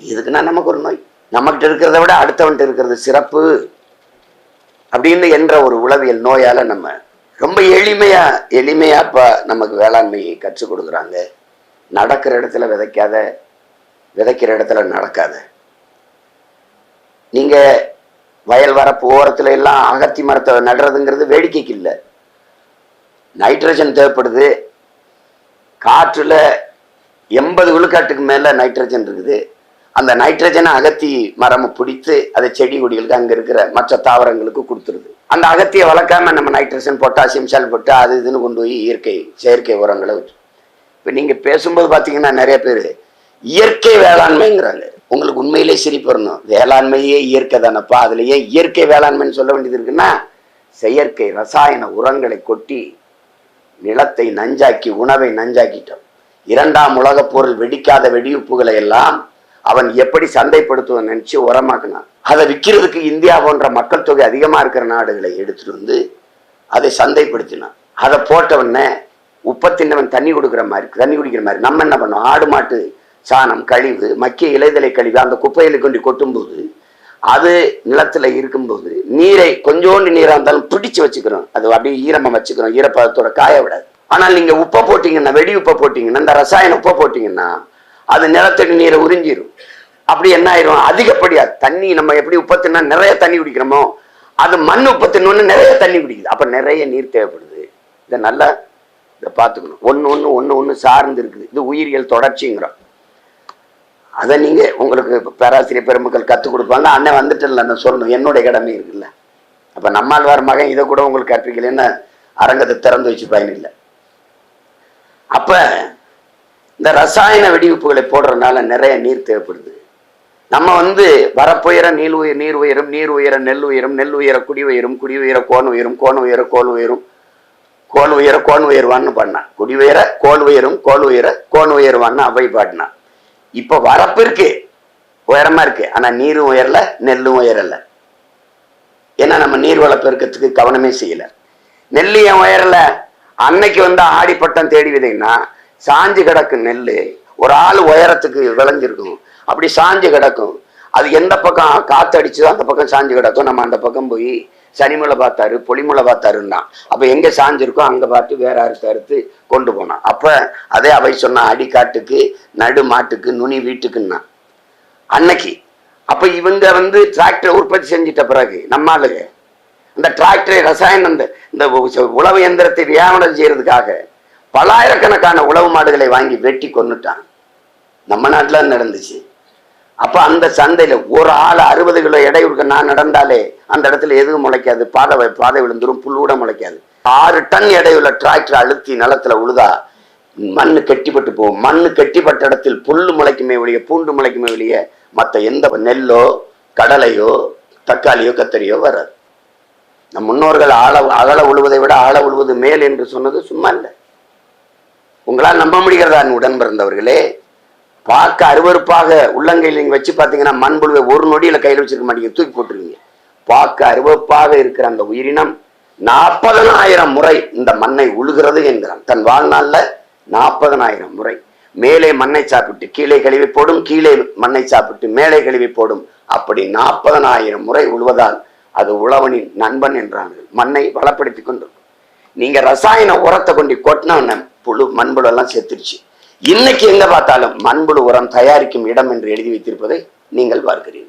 இதுக்குன்னா நமக்கு ஒரு நோய். நம்மகிட்ட இருக்கிறத விட அடுத்தவன்கிட்ட இருக்கிறது சிறப்பு. அப்படின்னு என்ற ஒரு உளவியல் நோயால நம்ம ரொம்ப எளிமையா எளிமையா இப்போ நமக்கு வேளாண்மையை கற்றுக் கொடுக்குறாங்க. நடக்கிற இடத்துல விதைக்காத விதைக்கிற இடத்துல நடக்காத. நீங்க வயல் வரப்பு ஓரத்துல எல்லாம் அகத்தி மரத்தை நடுறதுங்கிறது வேடிக்கைக்கு இல்லை. நைட்ரஜன் தேவைப்படுது. காற்றுல எண்பது விழுக்காட்டுக்கு மேல நைட்ரஜன் இருக்குது. அந்த நைட்ரஜனை அகத்தி மரம் பிடித்து அதை செடி கொடிகளுக்கு அங்கே இருக்கிற மற்ற தாவரங்களுக்கு கொடுத்துருது. அந்த அகத்தியை வளர்க்காம நம்ம நைட்ரஜன் பொட்டாசியம் சல்பட்டு அது இதுன்னு கொண்டு போய் இயற்கை செயற்கை உரங்களை வச்சு. இப்போ நீங்கள் பேசும்போது பார்த்தீங்கன்னா நிறைய பேர் இயற்கை வேளாண்மைங்கிறாங்க. உங்களுக்கு உண்மையிலே சிரிப்பு வரணும். வேளாண்மையே இயற்கை தானப்பா. அதில் ஏன் இயற்கை வேளாண்மைன்னு சொல்ல வேண்டியது இருக்குன்னா செயற்கை ரசாயன உரங்களை கொட்டி நிலத்தை நஞ்சாக்கி உணவை நஞ்சாக்கிட்டோம். இரண்டாம் உலகப் போரில் வெடிக்காத வெடியுப்புகளை எல்லாம் அவன் எப்படி சந்தைப்படுத்துவன் நினைச்சு உரமாக்குனான். அதை விற்கிறதுக்கு இந்தியா போன்ற மக்கள் தொகை அதிகமாக இருக்கிற நாடுகளை எடுத்துட்டு வந்து அதை சந்தைப்படுத்தினான். அதை போட்டவொடனே உப்பத்தின்னவன் தண்ணி கொடுக்குற மாதிரி தண்ணி குடிக்கிற மாதிரி. நம்ம என்ன பண்ணோம்? ஆடு மாட்டு சாணம் கழிவு மக்கிய இலைதலை கழிவு அந்த குப்பையில கொண்டு கொட்டும்போது அது நிலத்தில் இருக்கும்போது நீரை கொஞ்சோண்டு நீராக இருந்தாலும் பிடிச்சு வச்சுக்கிறோம். அது அப்படியே ஈரமாக வச்சுக்கிறோம். ஈரப்பதத்தோட காய விடாது. ஆனால் நீங்கள் உப்பை போட்டிங்கன்னா வெடி உப்பை போட்டிங்கன்னா இந்த ரசாயன உப்பை போட்டிங்கன்னா அது நிலத்தடி நீரை உறிஞ்சிடும் அப்படி என்ன ஆயிரும்? அதிகப்படியா தண்ணி நம்ம எப்படி உப்பத்தினா நிறைய தண்ணி குடிக்கிறோமோ அது மண் உப்பத்தினோன்னு நிறைய தண்ணி குடிக்குது. அப்போ நிறைய நீர் தேவைப்படுது. இதை நல்லா இதை பார்த்துக்கணும். ஒன்று ஒன்று ஒன்று ஒன்று சார்ந்து இருக்குது. இது உயிரியல் தொடர்ச்சிங்கிறோம். அதை நீங்க உங்களுக்கு பேராசிரியர் பெருமக்கள் கற்றுக் கொடுப்பாங்க. அண்ணன் வந்துட்டு நான் சொல்லணும். என்னுடைய கடமை இருக்குல்ல. அப்ப நம்மாழ்வார் மகன் இதை கூட உங்களுக்கு கற்பிக்கலைன்னா அரங்கத்தை திறந்து வச்சு பயனில்லை அப்ப இந்த ரசாயன வெடிவிப்புகளை போடுறதுனால நிறைய நீர் தேவைப்படுது. நம்ம வந்து வரப்புயர நீல் உயிர் நீர் உயரும் நீர் உயர நெல் உயரும் நெல் உயர குடி உயரும் குடி உயர கோன் உயரும் கோன் உயர கோல் உயரும் கோல் உயர கோன் உயர்வான்னு பண்ணான் குடி உயர கோல் உயரும் கோல் உயர கோன் உயர்வான்னு அவை பாடினான் இப்ப வரப்பு இருக்கு உயரமா இருக்கு ஆனா நீரும் உயரல நெல்லும் உயரல. ஏன்னா நம்ம நீர் வளப்பெருக்கத்துக்கு கவனமே செய்யல. நெல் ஏன் உயரல? அன்னைக்கு வந்து ஆடிப்பட்டம் தேடி விதைன்னா சாஞ்சு கிடக்கு நெல் ஒரு ஆள் உயரத்துக்கு விளைஞ்சிருக்கும். அப்படி சாஞ்சு கிடக்கும். அது எந்த பக்கம் காற்று அடிச்சதோ அந்த பக்கம் சாஞ்சு கிடக்கும். நம்ம அந்த பக்கம் போய் சனிமலை பார்த்தாரு பொலிமலை பார்த்தாருன்னா. அப்போ எங்கே சாஞ்சிருக்கோ அங்கே பார்த்து வேற அறுத்து அறுத்து கொண்டு போனான். அப்போ அதே அவை சொன்னான் அடிக்காட்டுக்கு நடு மாட்டுக்கு நுனி வீட்டுக்குன்னா. அன்னைக்கு. அப்போ இவங்க வந்து டிராக்டர் உற்பத்தி செஞ்சிட்ட பிறகு நம்ம ஆளுங்க இந்த டிராக்டரை ரசாயனம் இந்த இந்த உழவு எந்திரத்தை வியாபாரம் செய்யறதுக்காக பல்லாயிரக்கணக்கான உழவு மாடுகளை வாங்கி வெட்டி கொன்னுட்டான். நம்ம நாட்டில் நடந்துச்சு. அப்ப அந்த சந்தையில ஒரு ஆள் அறுபது கிலோ எடை நான் நடந்தாலே அந்த இடத்துல எதுவும் முளைக்காது. பாதை பாதை விழுந்துரும் புல்லூட முளைக்காது. ஆறு டன் எடையுள்ள டிராக்டர் அழுத்தி நிலத்துல உழுதா மண்ணு கெட்டிப்பட்டு போகும். மண்ணு கெட்டிப்பட்ட இடத்தில் புல்லு முளைக்குமே வெளிய பூண்டு முளைக்குமே வெளிய மத்த எந்த நெல்லோ கடலையோ தக்காளியோ கத்தரியோ வராது. நம் முன்னோர்கள் ஆழ அகல உழுவதை விட ஆழ உழுவது மேல் என்று சொன்னது சும்மா இல்லை. உங்களால் நம்ப முடிகிறதா? உடன் பிறந்தவர்களே பார்க்க அருவருப்பாக உள்ளங்கையில் நீங்க வச்சு பார்த்தீங்கன்னா மண்புழுவை ஒரு நொடியில கையில் வச்சிருக்க மாட்டீங்க தூக்கி போட்டுருவீங்க. பார்க்க அருவருப்பாக இருக்கிற அந்த உயிரினம் நாற்பதனாயிரம் முறை இந்த மண்ணை உழுகிறது என்கிறான். தன் வாழ்நாள்ல நாற்பதனாயிரம் முறை. மேலே மண்ணை சாப்பிட்டு கீழே கழுவி போடும் கீழே மண்ணை சாப்பிட்டு மேலே கழுவி போடும். அப்படி நாற்பதனாயிரம் முறை உழுவதால் அது உழவனின் நண்பன் என்றார்கள். மண்ணை வளப்படுத்தி கொண்டு நீங்க ரசாயன உரத்தை கொண்டு கொட்டின புழு மண்புழு எல்லாம் செத்துருச்சு இன்னைக்கு எங்க பார்த்தாலும் மண்புழு உரம் தயாரிக்கும் இடம் என்று எழுதி வைத்திருப்பதை நீங்கள் பார்க்கிறீர்கள்.